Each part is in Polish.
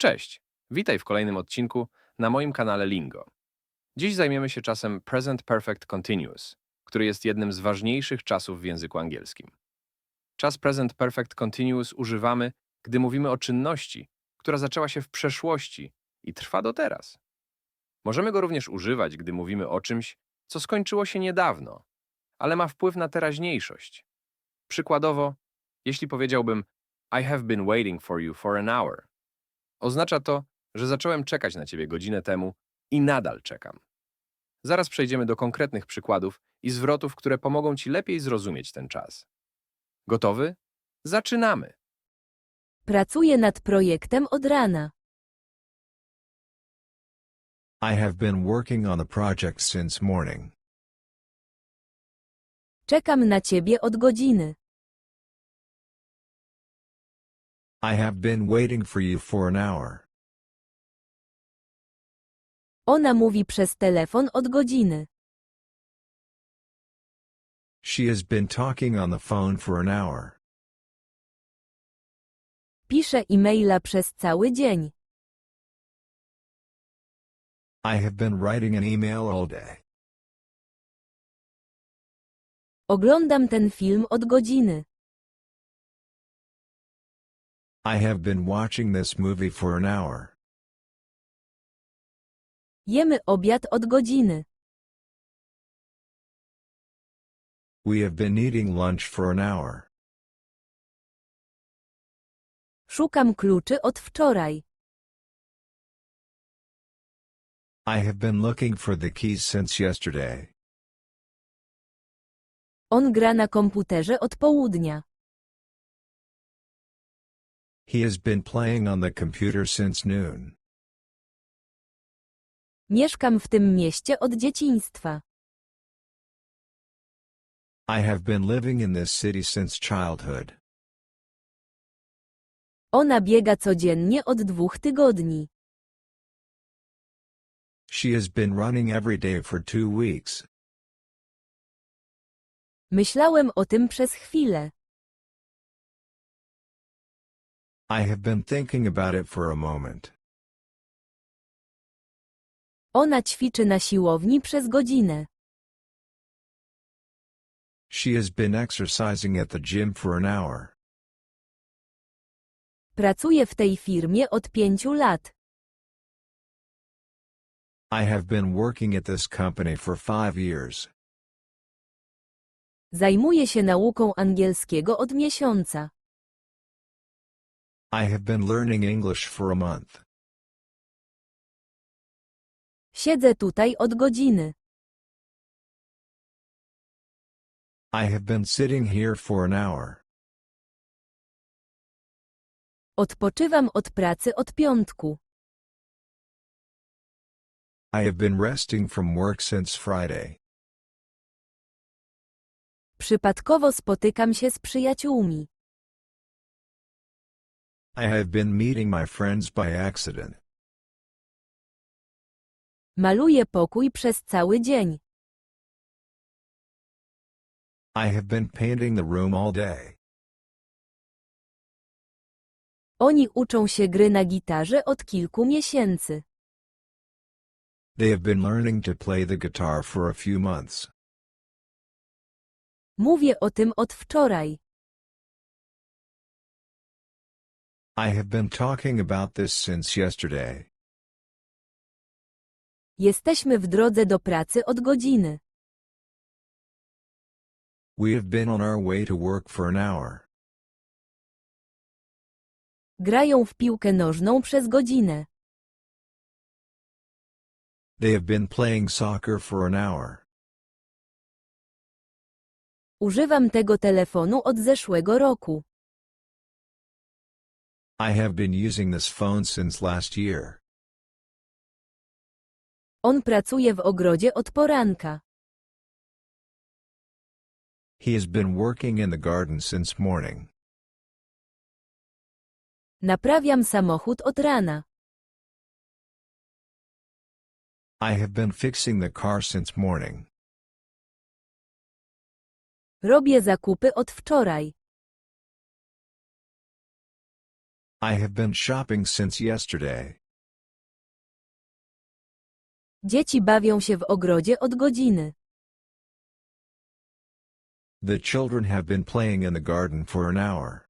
Cześć, witaj w kolejnym odcinku na moim kanale Lingo. Dziś zajmiemy się czasem Present Perfect Continuous, który jest jednym z ważniejszych czasów w języku angielskim. Czas Present Perfect Continuous używamy, gdy mówimy o czynności, która zaczęła się w przeszłości i trwa do teraz. Możemy go również używać, gdy mówimy o czymś, co skończyło się niedawno, ale ma wpływ na teraźniejszość. Przykładowo, jeśli powiedziałbym I have been waiting for you for an hour, Oznacza to, że zacząłem czekać na ciebie godzinę temu i nadal czekam. Zaraz przejdziemy do konkretnych przykładów i zwrotów, które pomogą ci lepiej zrozumieć ten czas. Gotowy? Zaczynamy! Pracuję nad projektem od rana. I have been working on the project since morning. Czekam na ciebie od godziny. I have been waiting for you for an hour. Ona mówi przez telefon od godziny. She has been talking on the phone for an hour. Pisze e-maila przez cały dzień. I have been writing an email all day. Oglądam ten film od godziny. I have been watching this movie for an hour. Jemy obiad od godziny. We have been eating lunch for an hour. Szukam kluczy od wczoraj. I have been looking for the keys since yesterday. On gra na komputerze od południa. He has been playing on the computer since noon. Mieszkam w tym mieście od dzieciństwa. I have been living in this city since childhood. Ona biega codziennie od dwóch tygodni. She has been running every day for two weeks. Myślałem o tym przez chwilę. I have been thinking about it for a moment. Ona ćwiczy na siłowni przez godzinę. She has been exercising at the gym for an hour. Pracuję w tej firmie od pięciu lat. I have been working at this company for five years. Zajmuję się nauką angielskiego od miesiąca. I have been learning English for a month. Siedzę tutaj od godziny. I have been sitting here for an hour. Odpoczywam od pracy od piątku. I have been resting from work since Friday. Przypadkowo spotykam się z przyjaciółmi. I have been meeting my friends by accident. Maluję pokój przez cały dzień. I have been painting the room all day. Oni uczą się gry na gitarze od kilku miesięcy. They have been learning to play the guitar for a few months. Mówię o tym od wczoraj. I have been talking about this since yesterday. Jesteśmy w drodze do pracy od godziny. We have been on our way to work for an hour. Grają w piłkę nożną przez godzinę. They have been playing soccer for an hour. Używam tego telefonu od zeszłego roku. I have been using this phone since last year. On pracuje w ogrodzie od poranka. He has been working in the garden since morning. Naprawiam samochód od rana. I have been fixing the car since morning. Robię zakupy od wczoraj. I have been shopping since yesterday. Dzieci bawią się w ogrodzie od godziny. The children have been playing in the garden for an hour.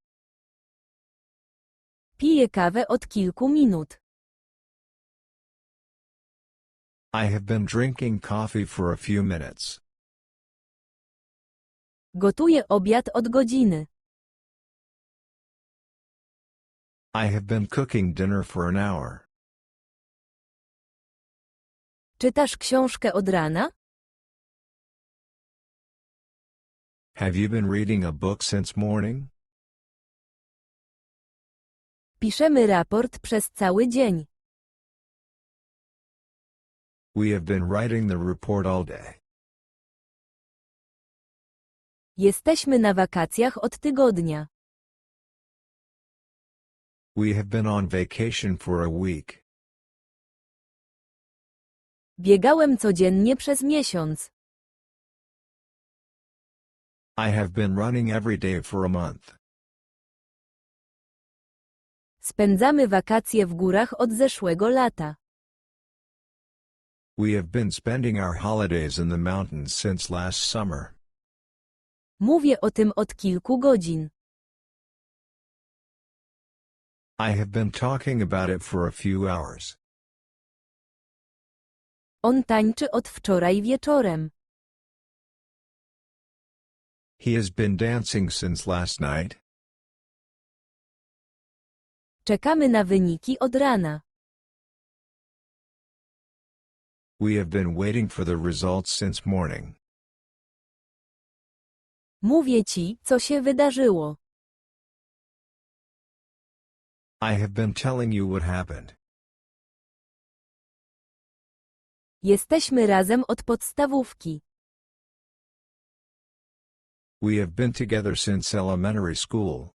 Piję kawę od kilku minut. I have been drinking coffee for a few minutes. Gotuję obiad od godziny. I have been cooking dinner for an hour. Czytasz książkę od rana? Have you been reading a book since morning? Piszemy raport przez cały dzień. We have been writing the report all day. Jesteśmy na wakacjach od tygodnia. We have been on vacation for a week. Biegałem codziennie przez miesiąc. I have been running every day for a month. Spędzamy wakacje w górach od zeszłego lata. We have been spending our holidays in the mountains since last summer. Mówię o tym od kilku godzin. I have been talking about it for a few hours. On tańczy od wczoraj wieczorem. He has been dancing since last night. Czekamy na wyniki od rana. We have been waiting for the results since morning. Mówię ci, co się wydarzyło. I have been telling you what happened. Jesteśmy razem od podstawówki. We have been together since elementary school.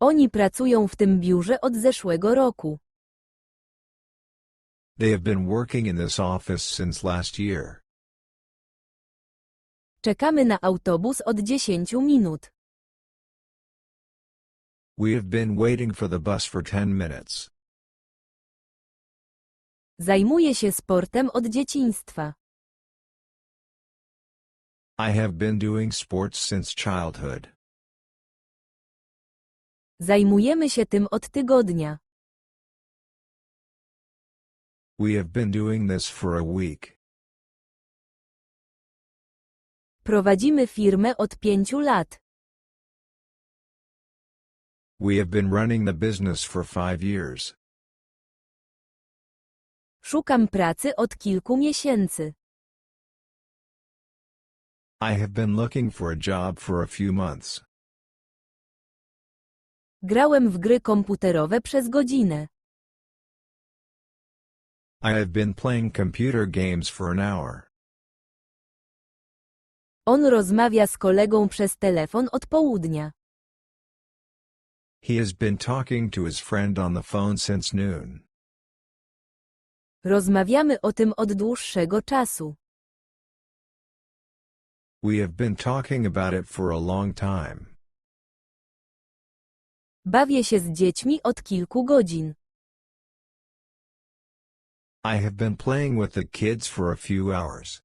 Oni pracują w tym biurze od zeszłego roku. They have been working in this office since last year. Czekamy na autobus od 10 minut. We have been waiting for the bus for 10 minutes. Zajmuję się sportem od dzieciństwa. I have been doing sports since childhood. Zajmujemy się tym od tygodnia. We have been doing this for a week. Prowadzimy firmę od pięciu lat. We have been running the business for five years. Szukam pracy od kilku miesięcy. I have been looking for a job for a few months. Grałem w gry komputerowe przez godzinę. I have been playing computer games for an hour. On rozmawia z kolegą przez telefon od południa. He has been talking to his friend on the phone since noon. Rozmawiamy o tym od dłuższego czasu. We have been talking about it for a long time. Bawię się z dziećmi od kilku godzin. I have been playing with the kids for a few hours.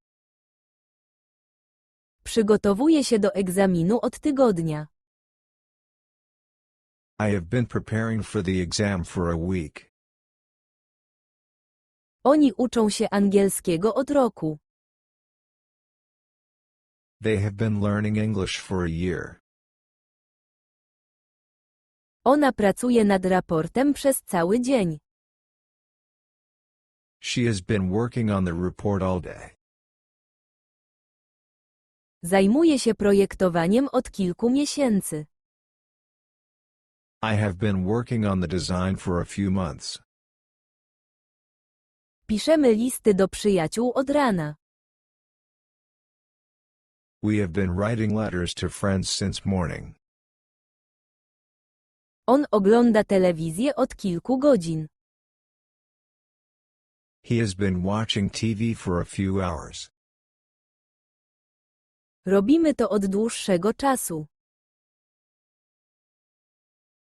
Przygotowuję się do egzaminu od tygodnia. I have been preparing for the exam for a week. Oni uczą się angielskiego od roku. They have been learning English for a year. Ona pracuje nad raportem przez cały dzień. She has been working on the report all day. Zajmuje się projektowaniem od kilku miesięcy. I have been working on the design for a few months. Piszemy listy do przyjaciół od rana. We have been writing letters to friends since morning. On ogląda telewizję od kilku godzin. He has been watching TV for a few hours. Robimy to od dłuższego czasu.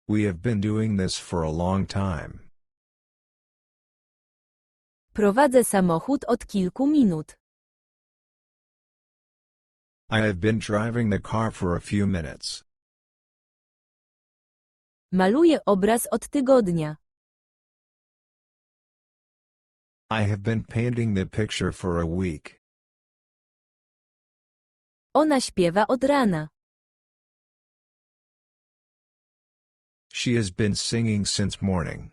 We have been doing this for a long time. Prowadzę samochód od kilku minut. I have been driving the car for a few minutes. Maluję obraz od tygodnia. I have been painting the picture for a week. Ona śpiewa od rana. She has been singing since morning.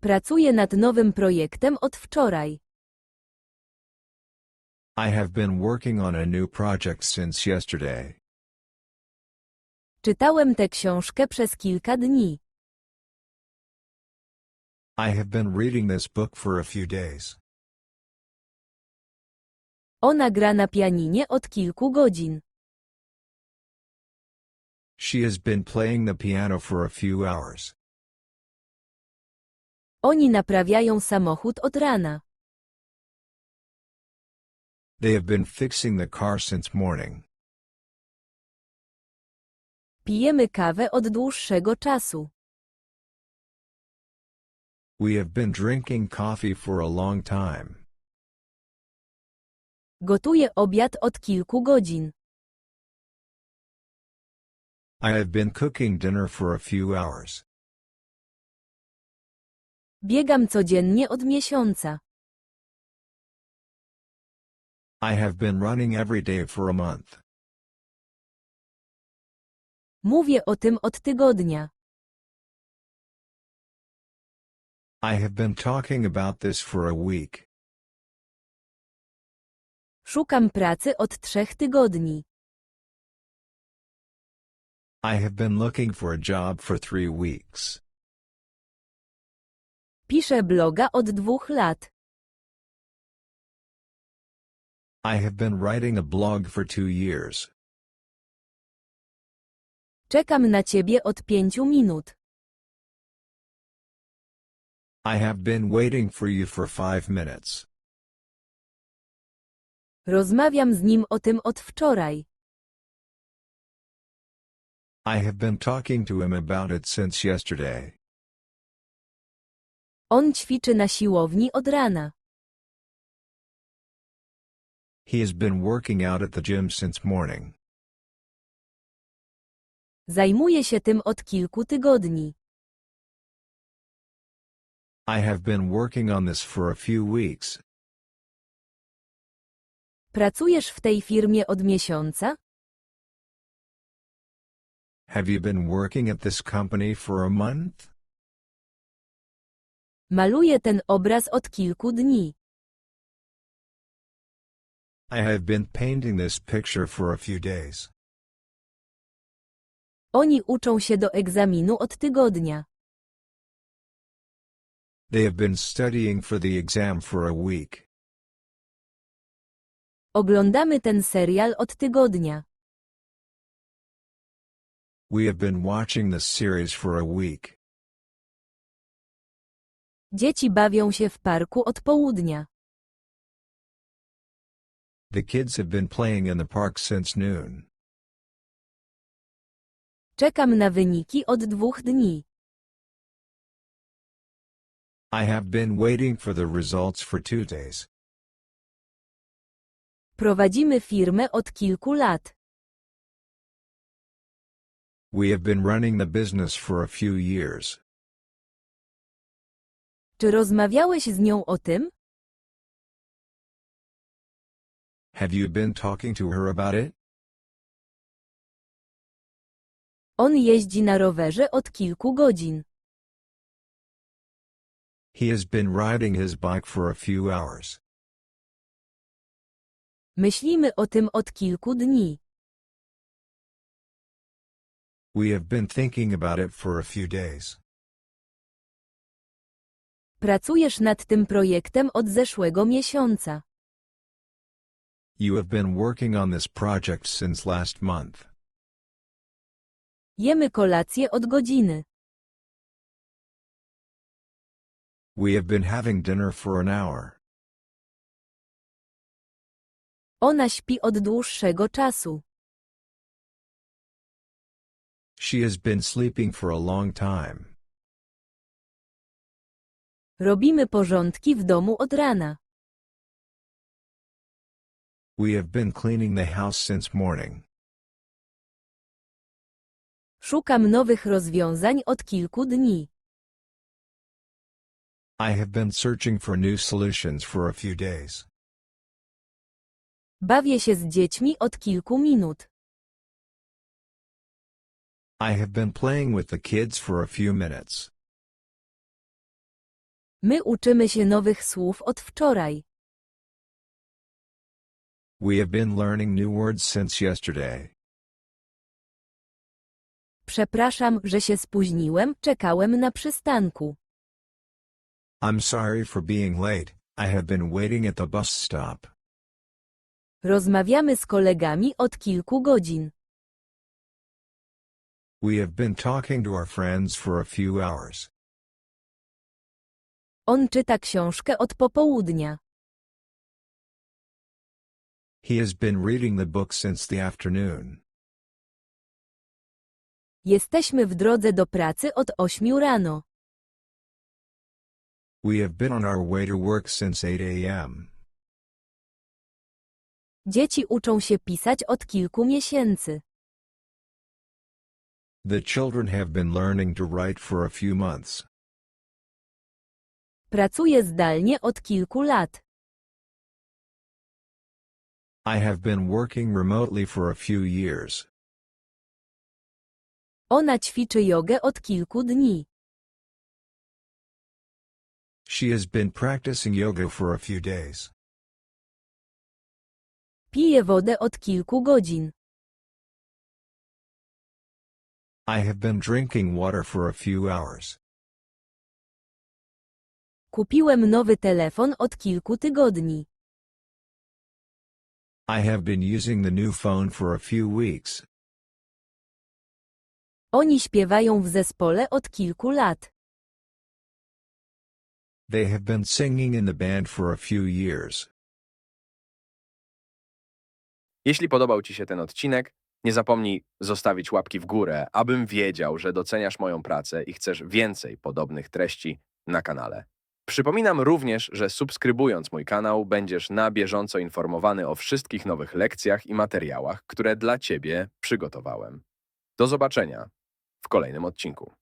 Pracuję nad nowym projektem od wczoraj. I have been working on a new project since yesterday. Czytałem tę książkę przez kilka dni. I have been reading this book for a few days. Ona gra na pianinie od kilku godzin. She has been playing the piano for a few hours. Oni naprawiają samochód od rana. They have been fixing the car since morning. Pijemy kawę od dłuższego czasu. We have been drinking coffee for a long time. Gotuję obiad od kilku godzin. I have been cooking dinner for a few hours. Biegam codziennie od miesiąca. I have been running every day for a month. Mówię o tym od tygodnia. I have been talking about this for a week. Szukam pracy od trzech tygodni. I have been looking for a job for three weeks. Piszę bloga od dwóch lat. I have been writing a blog for two years. Czekam na ciebie od pięciu minut. I have been waiting for you for five minutes. Rozmawiam z nim o tym od wczoraj. I have been talking to him about it since yesterday. On ćwiczy na siłowni od rana. He has been working out at the gym since morning. Zajmuję się tym od kilku tygodni. I have been working on this for a few weeks. Pracujesz w tej firmie od miesiąca? Have you been working at this company for a month? Maluję ten obraz od kilku dni. I have been painting this picture for a few days. Oni uczą się do egzaminu od tygodnia. They have been studying for the exam for a week. Oglądamy ten serial od tygodnia. We have been watching this series for a week. Dzieci bawią się w parku od południa. The kids have been playing in the park since noon. Czekam na wyniki od dwóch dni. I have been waiting for the results for two days. Prowadzimy firmę od kilku lat. We have been running the business for a few years. Czy rozmawiałeś z nią o tym? Have you been talking to her about it? On jeździ na rowerze od kilku godzin. He has been riding his bike for a few hours. Myślimy o tym od kilku dni. We have been thinking about it for a few days. Pracujesz nad tym projektem od zeszłego miesiąca. You have been working on this project since last month. Jemy kolację od godziny. We have been having dinner for an hour. Ona śpi od dłuższego czasu. She has been sleeping for a long time. Robimy porządki w domu od rana. We have been cleaning the house since morning. Szukam nowych rozwiązań od kilku dni. I have been searching for new solutions for a few days. Bawię się z dziećmi od kilku minut. I have been playing with the kids for a few minutes. My uczymy się nowych słów od wczoraj. We have been learning new words since yesterday. Przepraszam, że się spóźniłem, czekałem na przystanku. I'm sorry for being late. I have been waiting at the bus stop. Rozmawiamy z kolegami od kilku godzin. We have been talking to our friends for a few hours. On czyta książkę od popołudnia. He has been reading the book since the afternoon. Jesteśmy w drodze do pracy od ośmiu rano. We have been on our way to work since 8 a.m. Dzieci uczą się pisać od kilku miesięcy. The children have been learning to write for a few months. Pracuję zdalnie od kilku lat. I have been working remotely for a few years. Ona ćwiczy jogę od kilku dni. She has been practicing yoga for a few days. Pije wodę od kilku godzin. I have been drinking water for a few hours. Kupiłem nowy telefon od kilku tygodni. I have been using the new phone for a few weeks. Oni śpiewają w zespole od kilku lat. They have been singing in the band for a few years. Jeśli podobał Ci się ten odcinek, nie zapomnij zostawić łapki w górę, abym wiedział, że doceniasz moją pracę i chcesz więcej podobnych treści na kanale. Przypominam również, że subskrybując mój kanał będziesz na bieżąco informowany o wszystkich nowych lekcjach i materiałach, które dla Ciebie przygotowałem. Do zobaczenia w kolejnym odcinku.